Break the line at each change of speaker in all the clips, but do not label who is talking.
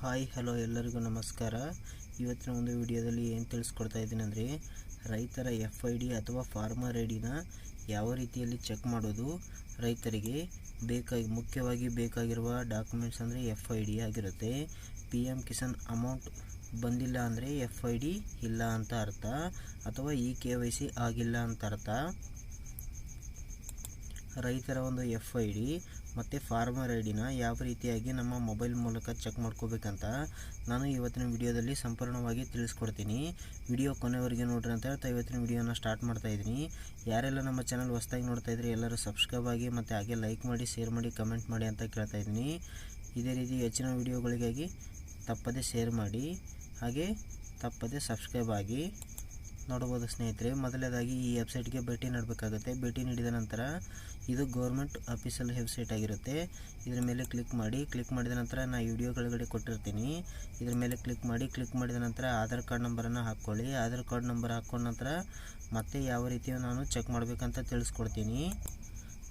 Hi, hello ಎಲ್ಲರಿಗೂ ನಮಸ್ಕಾರ. ಇವತ್ತಿನ ಒಂದು ವಿಡಿಯೋದಲ್ಲಿ ಏನು ತಿಳಿಸ್ಕೊಡ್ತಾ ಇದ್ದೀನಿ ಅಂದರೆ, ರೈತರ ಎಫ್ ಐ ಡಿ ಅಥವಾ ಫಾರ್ಮರ್ ಐ ಡಿನ ಯಾವ ರೀತಿಯಲ್ಲಿ ಚೆಕ್ ಮಾಡೋದು, ರೈತರಿಗೆ ಬೇಕಾಗಿ, ಮುಖ್ಯವಾಗಿ ಬೇಕಾಗಿರುವ ಡಾಕ್ಯುಮೆಂಟ್ಸ್ ಅಂದರೆ ಎಫ್ ಐ ಡಿ ಆಗಿರುತ್ತೆ. ಪಿ ಎಂ ಕಿಸಾನ್ ಅಮೌಂಟ್ ಬಂದಿಲ್ಲ ಅಂದರೆ ಎಫ್ ಐ ಡಿ ಇಲ್ಲ ಅಂತ ಅರ್ಥ, ಅಥವಾ ಇ ಕೆ ವೈ ಸಿ ಆಗಿಲ್ಲ ಅಂತ ಅರ್ಥ. ರೈತರ ಒಂದು ಎಫ್ ಐ ಡಿ ಮತ್ತು ಫಾರ್ಮರ್ ಐ ಡಿನ ಯಾವ ರೀತಿಯಾಗಿ ನಮ್ಮ ಮೊಬೈಲ್ ಮೂಲಕ ಚೆಕ್ ಮಾಡ್ಕೋಬೇಕಂತ ನಾನು ಇವತ್ತಿನ ವಿಡಿಯೋದಲ್ಲಿ ಸಂಪೂರ್ಣವಾಗಿ ತಿಳಿಸ್ಕೊಡ್ತೀನಿ. ವಿಡಿಯೋ ಕೊನೆವರೆಗೆ ನೋಡ್ರಿ ಅಂತ ಹೇಳ್ತಾ ಇವತ್ತಿನ ವಿಡಿಯೋನ ಸ್ಟಾರ್ಟ್ ಮಾಡ್ತಾ ಇದ್ದೀನಿ. ಯಾರೆಲ್ಲ ನಮ್ಮ ಚಾನಲ್ ಹೊಸ್ದಾಗಿ ನೋಡ್ತಾ ಇದ್ರೆ ಎಲ್ಲರೂ ಸಬ್ಸ್ಕ್ರೈಬ್ ಆಗಿ ಮತ್ತು ಹಾಗೆ ಲೈಕ್ ಮಾಡಿ, ಶೇರ್ ಮಾಡಿ, ಕಮೆಂಟ್ ಮಾಡಿ ಅಂತ ಕೇಳ್ತಾ ಇದ್ದೀನಿ. ಇದೇ ರೀತಿ ಹೆಚ್ಚಿನ ವಿಡಿಯೋಗಳಿಗಾಗಿ ತಪ್ಪದೇ ಶೇರ್ ಮಾಡಿ, ಹಾಗೆ ತಪ್ಪದೇ ಸಬ್ಸ್ಕ್ರೈಬ್ ಆಗಿ ನೋಡ್ಬೋದು ಸ್ನೇಹಿತರೆ. ಮೊದಲೇದಾಗಿ ಈ ವೆಬ್ಸೈಟ್ಗೆ ಭೇಟಿ ನೀಡಬೇಕಾಗುತ್ತೆ. ಭೇಟಿ ನೀಡಿದ ನಂತರ ಇದು ಗೌರ್ಮೆಂಟ್ ಅಫಿಷಿಯಲ್ ವೆಬ್ಸೈಟ್ ಆಗಿರುತ್ತೆ. ಇದರ ಮೇಲೆ ಕ್ಲಿಕ್ ಮಾಡಿ ಕ್ಲಿಕ್ ಮಾಡಿದ ನಂತರ ನಾನು ವಿಡಿಯೋ ಕೆಳಗಡೆ ಕೊಟ್ಟಿರ್ತೀನಿ. ಇದರ ಮೇಲೆ ಕ್ಲಿಕ್ ಮಾಡಿ ಕ್ಲಿಕ್ ಮಾಡಿದ ನಂತರ ಆಧಾರ್ ಕಾರ್ಡ್ ನಂಬರನ್ನು ಹಾಕ್ಕೊಳ್ಳಿ. ಆಧಾರ್ ಕಾರ್ಡ್ ನಂಬರ್ ಹಾಕ್ಕೊಂಡ ನಂತರ ಮತ್ತೆ ಯಾವ ರೀತಿ ನಾನು ಚೆಕ್ ಮಾಡಬೇಕಂತ ತಿಳಿಸ್ಕೊಡ್ತೀನಿ.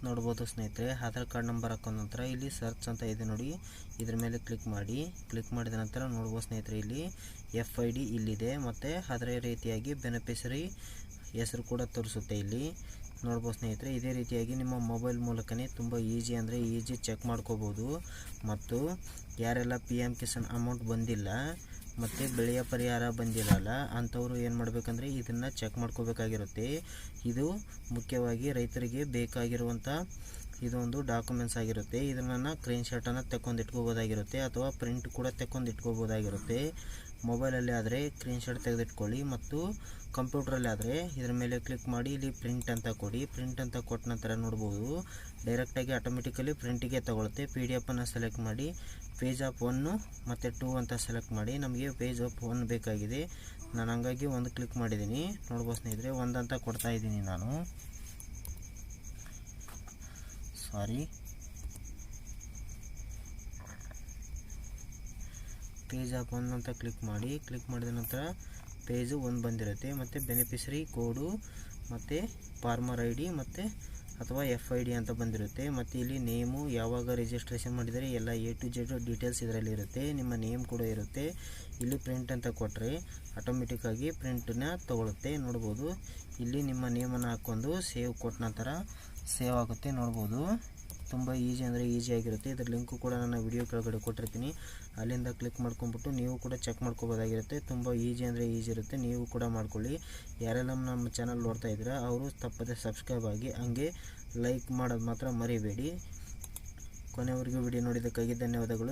ನೋಡ್ಬೋದು ಸ್ನೇಹಿತರೆ, ಆಧಾರ್ ಕಾರ್ಡ್ ನಂಬರ್ ಹಾಕೊಂಡ ನಂತರ ಇಲ್ಲಿ ಸರ್ಚ್ ಅಂತ ಇದೆ ನೋಡಿ. ಇದ್ರ ಮೇಲೆ ಕ್ಲಿಕ್ ಮಾಡಿ. ಕ್ಲಿಕ್ ಮಾಡಿದ ನಂತರ ನೋಡ್ಬೋದು ಸ್ನೇಹಿತರೆ, ಇಲ್ಲಿ ಎಫ್ ಐ ಡಿ ಇಲ್ಲಿದೆ. ಮತ್ತು ಅದರ ರೀತಿಯಾಗಿ ಬೆನಿಫಿಷರಿ ಹೆಸರು ಕೂಡ ತೋರಿಸುತ್ತೆ ಇಲ್ಲಿ. ನೋಡ್ಬೋದು ಸ್ನೇಹಿತರೆ, ಇದೇ ರೀತಿಯಾಗಿ ನಿಮ್ಮ ಮೊಬೈಲ್ ಮೂಲಕನೇ ತುಂಬ ಈಜಿ ಅಂದರೆ ಈಜಿ ಚೆಕ್ ಮಾಡ್ಕೋಬೋದು. ಮತ್ತು ಯಾರೆಲ್ಲ ಪಿ ಎಂ ಕಿಸಾನ್ ಅಮೌಂಟ್ ಬಂದಿಲ್ಲ ಮತ್ತು ಬೆಳೆಯ ಪರಿಹಾರ ಬಂದಿರಲ್ಲ ಅಂಥವ್ರು ಏನು ಮಾಡಬೇಕಂದ್ರೆ ಇದನ್ನು ಚೆಕ್ ಮಾಡ್ಕೋಬೇಕಾಗಿರುತ್ತೆ. ಇದು ಮುಖ್ಯವಾಗಿ ರೈತರಿಗೆ ಬೇಕಾಗಿರುವಂಥ ಇದೊಂದು ಡಾಕ್ಯುಮೆಂಟ್ಸ್ ಆಗಿರುತ್ತೆ. ಇದನ್ನು ಕ್ರೀನ್ ಶಾಟನ್ನು ತೆಕ್ಕೊಂಡು ಇಟ್ಕೋಬೋದಾಗಿರುತ್ತೆ ಅಥವಾ ಪ್ರಿಂಟ್ ಕೂಡ ತೆಕ್ಕೊಂಡು ಇಟ್ಕೋಬೋದಾಗಿರುತ್ತೆ. ಮೊಬೈಲಲ್ಲಿ ಆದರೆ ಸ್ಕ್ರೀನ್ ಶಾಟ್ ತೆಗೆದಿಟ್ಕೊಳ್ಳಿ ಮತ್ತು ಕಂಪ್ಯೂಟ್ರಲ್ಲಿ ಆದರೆ ಇದರ ಮೇಲೆ ಕ್ಲಿಕ್ ಮಾಡಿ ಇಲ್ಲಿ ಪ್ರಿಂಟ್ ಅಂತ ಕೊಡಿ. ಪ್ರಿಂಟ್ ಅಂತ ಕೊಟ್ಟ ನಂತರ ನೋಡ್ಬೋದು ಡೈರೆಕ್ಟಾಗಿ ಆಟೋಮೆಟಿಕಲಿ ಪ್ರಿಂಟಿಗೆ ತಗೊಳುತ್ತೆ. ಪಿ ಡಿ ಎಫನ್ನು ಸೆಲೆಕ್ಟ್ ಮಾಡಿ ಪೇಜ್ ಆಫ್ ಒನ್ನು ಮತ್ತು ಟೂ ಅಂತ ಸೆಲೆಕ್ಟ್ ಮಾಡಿ ನಮಗೆ ಪೇಜ್ ಆಫ್ ಒನ್ ಬೇಕಾಗಿದೆ. ನಾನು ಹಂಗಾಗಿ ಒಂದು ಕ್ಲಿಕ್ ಮಾಡಿದ್ದೀನಿ ನೋಡ್ಬೋದು ಸ್ನೇಹಿತರೆ, ಒಂದಂತ ಕೊಡ್ತಾ ಇದ್ದೀನಿ ನಾನು. ಸಾರಿ. ಪೇಜ್ ಒನ್ ಅಂತ ಕ್ಲಿಕ್ ಮಾಡಿ. ಕ್ಲಿಕ್ ಮಾಡಿದ ನಂತರ ಪೇಜು ಒಂದು ಬಂದಿರುತ್ತೆ. ಮತ್ತು ಬೆನಿಫಿಷರಿ ಕೋಡು ಮತ್ತು ಫಾರ್ಮರ್ ಐ ಡಿ ಮತ್ತು ಅಥವಾ ಎಫ್ ಐ ಡಿ ಅಂತ ಬಂದಿರುತ್ತೆ. ಮತ್ತು ಇಲ್ಲಿ ನೇಮು ಯಾವಾಗ ರಿಜಿಸ್ಟ್ರೇಷನ್ ಮಾಡಿದರೆ ಎಲ್ಲ ಎ ಟು ಜೆಡ್ ಡೀಟೇಲ್ಸ್ ಇದರಲ್ಲಿ ಇರುತ್ತೆ. ನಿಮ್ಮ ನೇಮ್ ಕೂಡ ಇರುತ್ತೆ. ಇಲ್ಲಿ ಪ್ರಿಂಟ್ ಅಂತ ಕೊಟ್ಟರೆ ಆಟೋಮೆಟಿಕ್ಕಾಗಿ ಪ್ರಿಂಟನ್ನ ತೊಗೊಳುತ್ತೆ. ನೋಡ್ಬೋದು. ಇಲ್ಲಿ ನಿಮ್ಮ ನೇಮನ್ನು ಹಾಕ್ಕೊಂಡು ಸೇವ್ ಕೊಟ್ಟ ನಂತರ ಸೇವ್ ಆಗುತ್ತೆ ನೋಡ್ಬೋದು. ತುಂಬ ಈಸಿ ಅಂದರೆ ಈಸಿ ಆಗಿರುತ್ತೆ. ಇದ್ರ ಲಿಂಕು ಕೂಡ ನಾನು ವಿಡಿಯೋ ಕೆಳಗಡೆ ಕೊಟ್ಟಿರ್ತೀನಿ. ಅಲ್ಲಿಂದ ಕ್ಲಿಕ್ ಮಾಡ್ಕೊಂಬಿಟ್ಟು ನೀವು ಕೂಡ ಚೆಕ್ ಮಾಡ್ಕೋಬೋದಾಗಿರುತ್ತೆ. ತುಂಬ ಈಸಿ ಅಂದರೆ ಈಸಿ ಇರುತ್ತೆ. ನೀವು ಕೂಡ ಮಾಡ್ಕೊಳ್ಳಿ. ಯಾರೆಲ್ಲ ನಮ್ಮ ಚಾನಲ್ ನೋಡ್ತಾ ಇದ್ದೀರಾ, ಅವರು ತಪ್ಪದೆ ಸಬ್ಸ್ಕ್ರೈಬ್ ಆಗಿ ಹಂಗೆ ಲೈಕ್ ಮಾಡೋದು ಮಾತ್ರ ಮರಿಬೇಡಿ. ಕೊನೆವರೆಗೂ ವಿಡಿಯೋ ನೋಡಿದ್ದಕ್ಕಾಗಿ ಧನ್ಯವಾದಗಳು.